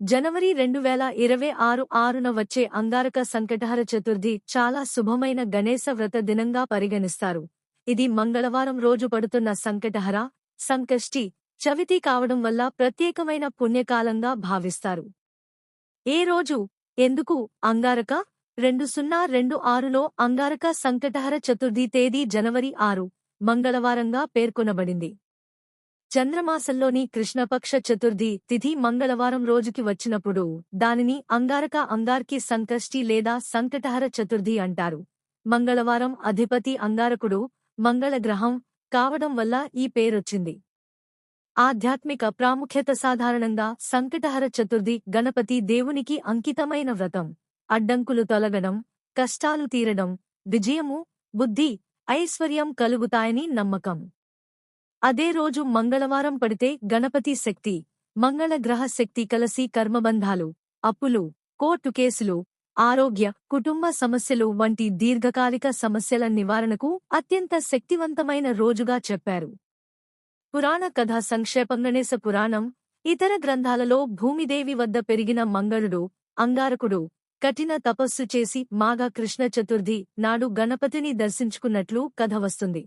జనవరి రెండు వేల ఇరవై ఆరు ఆరున వచ్చే అంగారక సంకటహర చతుర్థి చాలా శుభమైన గణేశ వ్రత దినంగా పరిగణిస్తారు. ఇది మంగళవారం రోజు పడుతున్న సంకటహర సంకష్టి చవితి కావడం వల్ల ప్రత్యేకమైన పుణ్యకాలంగా భావిస్తారు. ఏ రోజు? ఎందుకు? అంగారక రెండు సున్నా రెండు ఆరులో అంగారక సంకటహర చతుర్థి తేదీ జనవరి ఆరు మంగళవారంగా పేర్కొనబడింది. చంద్రమాసంలోని కృష్ణపక్ష చతుర్థి తిథి మంగళవారం రోజుకి వచ్చినప్పుడు దానిని అంగారక అంగార్కి సంకష్టి లేదా సంకటహర చతుర్థి అంటారు. మంగళవారం అధిపతి అంగారకుడు మంగళగ్రహం కావడం వల్ల ఈ పేరొచ్చింది. ఆధ్యాత్మిక ప్రాముఖ్యత సాధారణంగా సంకటహర చతుర్థి గణపతి దేవునికి అంకితమైన వ్రతం. అడ్డంకులు తొలగడం కష్టాలు తీరడం విజయము బుద్ధి ఐశ్వర్యం కలుగుతాయని నమ్మకం. అదే రోజు మంగళవారం పడితే గణపతి శక్తి మంగళ గ్రహ శక్తి కలసి కర్మబంధాలు అప్పులు కోర్టు కేసులు ఆరోగ్య కుటుంబ సమస్యలు వంటి దీర్ఘకాలిక సమస్యల నివారణకు అత్యంత శక్తివంతమైన రోజుగా చెప్పారు. పురాణ కథ సంక్షేపం గణేశ పురాణం ఇతర గ్రంథాలలో భూమిదేవి వద్ద పెరిగిన మంగళుడు అంగారకుడు కఠిన తపస్సు చేసి మాఘ కృష్ణ చతుర్థి నాడు గణపతిని దర్శించుకున్నట్లు కథ వస్తుంది.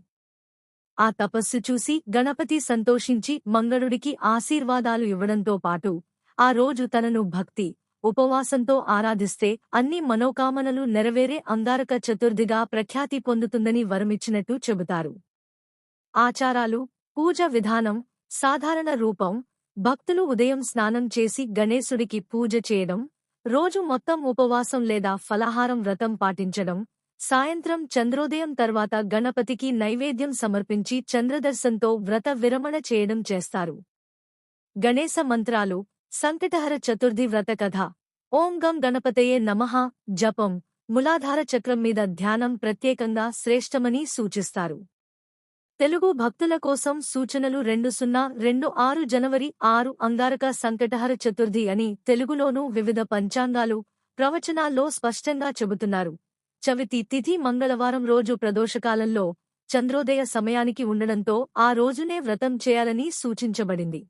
ఆ తపస్సు చూసి గణపతి సంతోషించి మంగళుడికి ఆశీర్వాదాలు ఇవ్వడంతో పాటు ఆ రోజు తనను భక్తి ఉపవాసంతో ఆరాధిస్తే అన్ని మనోకామనలు నెరవేరే అంగారక చతుర్థిగా ప్రఖ్యాతి పొందుతుందని వరమిచ్చినట్టు చెబుతారు. ఆచారాలు పూజ విధానం సాధారణ రూపం భక్తులు ఉదయం స్నానం చేసి గణేశుడికి పూజ చేయడం రోజు మొత్తం ఉపవాసం లేదా ఫలహారం వ్రతం పాటించడం సాయంత్రం చంద్రోదయం తర్వాత గణపతికి నైవేద్యం సమర్పించి చంద్రదర్శంతో వ్రత విరమణ చేయడం చేస్తారు. గణేశ మంత్రాలు సంకటహర చతుర్థి వ్రత కథ ఓం గం గణపతయే నమః జపం ములాధార చక్రం మీద ధ్యానం ప్రత్యేకంగా శ్రేష్టమని సూచిస్తారు. తెలుగు భక్తుల కోసం సూచనలు రెండు సున్నా రెండు ఆరు జనవరి ఆరు అంగారక సంకటహర చతుర్థి అని తెలుగులోనూ వివిధ పంచాంగాలు ప్రవచనాల్లో స్పష్టంగా చెబుతున్నారు. చవితి తిథి మంగళవారం రోజు ప్రదోషకాలంలో చంద్రోదయ సమయానికి ఉండడంతో ఆ రోజునే వ్రతం చేయాలని సూచించబడింది.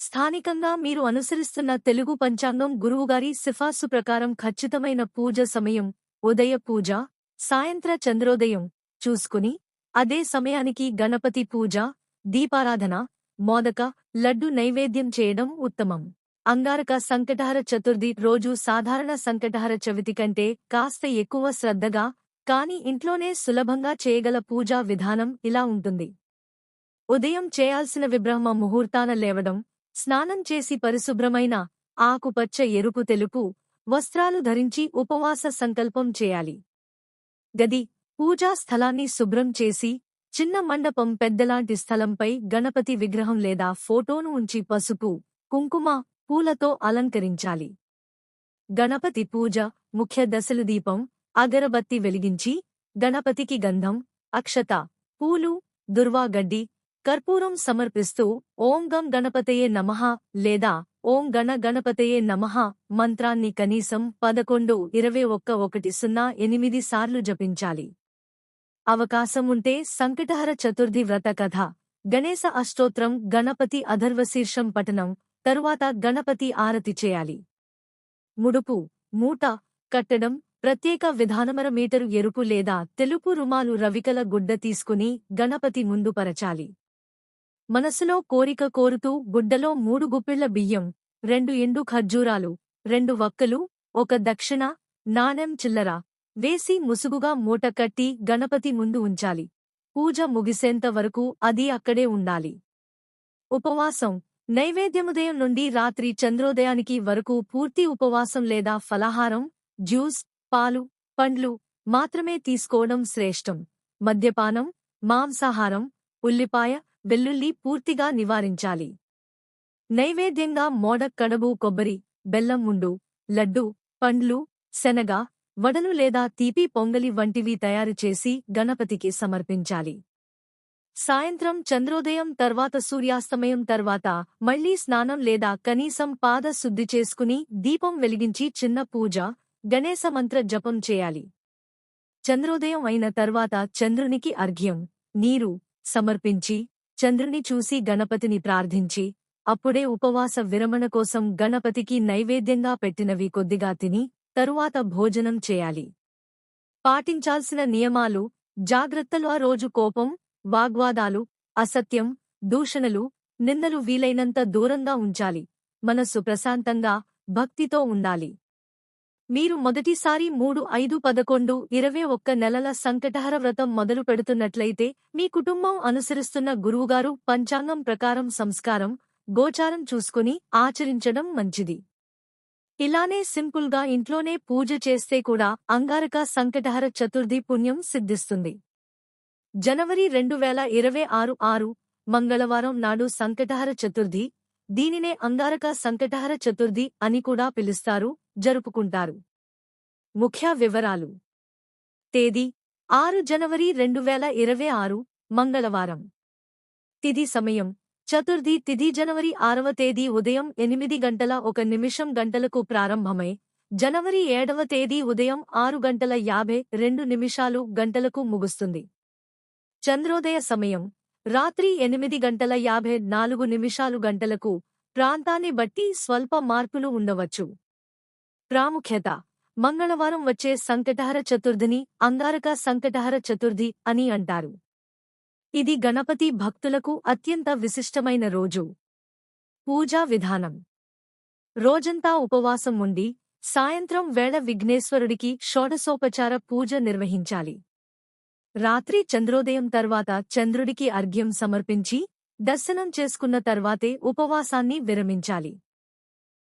స్థానికంగా మీరు అనుసరిస్తున్న తెలుగు పంచాంగం గురువుగారి సిఫార్సు ప్రకారం ఖచ్చితమైన పూజ సమయం ఉదయ పూజ సాయంత్ర చంద్రోదయం చూసుకుని అదే సమయానికి గణపతి పూజ దీపారాధన మోదక లడ్డు నైవేద్యం చేయడం ఉత్తమం. అంగారక సంకటహర చతుర్థి రోజు సాధారణ సంకటహర చవితి కంటే కాస్త ఎక్కువ శ్రద్ధగా కాని ఇంట్లోనే సులభంగా చేయగల పూజా విధానం ఇలా ఉంటుంది. ఉదయం చేయాల్సిన విబ్రహ్మ ముహూర్తాన లేవడం స్నానం చేసి పరిశుభ్రమైన ఆకుపచ్చ ఎరుపు తెలుపు వస్త్రాలు ధరించి ఉపవాస సంకల్పం చేయాలి. గది పూజా స్థలాన్ని శుభ్రం చేసి చిన్న మండపం పెద్దలాంటి స్థలంపై గణపతి విగ్రహం లేదా ఫోటోను ఉంచి పసుపు కుంకుమ పూలతో అలంకరించాలి. గణపతి పూజ ముఖ్య దశలు దీపం అగరబత్తి వెలిగించి గణపతికి గంధం అక్షత పూలు దుర్వాగడ్డి కర్పూరం సమర్పిస్తూ ఓం గం గణపతయే నమః లేదా ఓం గణ గణపతయే నమః మంత్రాన్ని కనీసం పదకొండు ఇరవై ఒక్క ఒకటి సున్నా ఎనిమిది సార్లు జపించాలి. అవకాశం ఉంటే సంకటహర చతుర్థి వ్రత కథ గణేశ అష్టోత్రం గణపతి అధర్వశీర్షం పఠనం తరువాత గణపతి ఆరతి చేయాలి. ముడుపు మూట కట్టడం ప్రత్యేక విధానమర మీటరు ఎరుపు లేదా తెలుపు రుమాలు రవికల గుడ్డ తీసుకుని గణపతి ముందు పరచాలి. మనసులో కోరిక కోరుతూ గుడ్డలో మూడు గుప్పిళ్ళ బియ్యం రెండు ఎండు ఖర్జూరాలు రెండు వక్కలు ఒక దక్షిణ నాణెం చిల్లర వేసి ముసుగుగా మూట కట్టి గణపతి ముందు ఉంచాలి. పూజ ముగిసేంత వరకు అది అక్కడే ఉండాలి. ఉపవాసం నైవేద్యముదయం నుండి రాత్రి చంద్రోదయానికి వరకు పూర్తి ఉపవాసం లేదా ఫలహారం జ్యూస్ పాలు పండ్లు మాత్రమే తీసుకోవడం శ్రేష్టం. మద్యపానం మాంసాహారం ఉల్లిపాయ వెల్లుల్లి పూర్తిగా నివారించాలి. నైవేద్యంగా మోడక్ కడబు కొబ్బరి బెల్లం ముండు లడ్డు పండ్లు శనగ వడలు లేదా తీపి పొంగలి వంటివి తయారు చేసి గణపతికి సమర్పించాలి. సాయంత్రం చంద్రోదయం తర్వాత సూర్యాస్తమయం తర్వాత మళ్ళీ స్నానం లేదా కనీసం పాద శుద్ధి చేసుకుని దీపం వెలిగించి చిన్న పూజ గణేశ మంత్ర జపం చేయాలి. చంద్రోదయం అయిన తర్వాత చంద్రునికి అర్ఘ్యం నీరు సమర్పించి చంద్రుని చూసి గణపతిని ప్రార్థించి అప్పుడే ఉపవాస విరమణ కోసం గణపతికి నైవేద్యంగా పెట్టినవి కొద్దిగా తిని తరువాత భోజనం చేయాలి. పాటించాల్సిన నియమాలు జాగ్రత్తలు ఆ రోజు కోపం వాగ్వాదాలు అసత్యం దూషణలు నిందలు వీలైనంత దూరంగా ఉంచాలి. మనస్సు ప్రశాంతంగా భక్తితో ఉండాలి. మీరు మొదటిసారి మూడు ఐదు పదకొండు ఇరవై ఒక్క నెలల సంకటహర వ్రతం మొదలు పెడుతున్నట్లయితే మీ కుటుంబం అనుసరిస్తున్న గురువుగారు పంచాంగం ప్రకారం సంస్కారం గోచారం చూసుకుని ఆచరించడం మంచిది. ఇలానే సింపుల్గా ఇంట్లోనే పూజ చేస్తే కూడా అంగారక సంకటహర చతుర్థి పుణ్యం సిద్ధిస్తుంది. జనవరి రెండు వేల ఇరవై ఆరు ఆరు మంగళవారం నాడు సంకటహర చతుర్థి దీనినే అంగారక సంకటహర చతుర్థి అని కూడా పిలుస్తారు జరుపుకుంటారు. ముఖ్య వివరాలు. తేదీ ఆరు జనవరి రెండు వేల ఇరవై ఆరు మంగళవారం. తిథి సమయం చతుర్థి తిథి జనవరి ఆరవ తేదీ ఉదయం ఎనిమిది గంటల ఒక నిమిషం గంటలకు ప్రారంభమై జనవరి ఏడవ తేదీ ఉదయం ఆరు గంటల యాభై రెండు నిమిషాలు గంటలకు ముగుస్తుంది. చంద్రోదయ సమయం. రాత్రి ఎనిమిది గంటల యాభై నాలుగు నిమిషాలు గంటలకు ప్రాంతాన్ని బట్టి స్వల్ప మార్పులు ఉండవచ్చు. ప్రాముఖ్యత. మంగళవారం వచ్చే సంకటహర చతుర్థిని అంగారక సంకటహర చతుర్థి అని అంటారు. ఇది గణపతి భక్తులకు అత్యంత విశిష్టమైన రోజు. పూజా విధానం. రోజంతా ఉపవాసం ఉండి సాయంత్రం వేళ విఘ్నేశ్వరుడికి షోడశోపచార పూజ నిర్వహించాలి. రాత్రి చంద్రోదయం తర్వాత చంద్రుడికి అర్ఘ్యం సమర్పించి దర్శనం చేసుకున్న తర్వాతే ఉపవాసాన్ని విరమించాలి.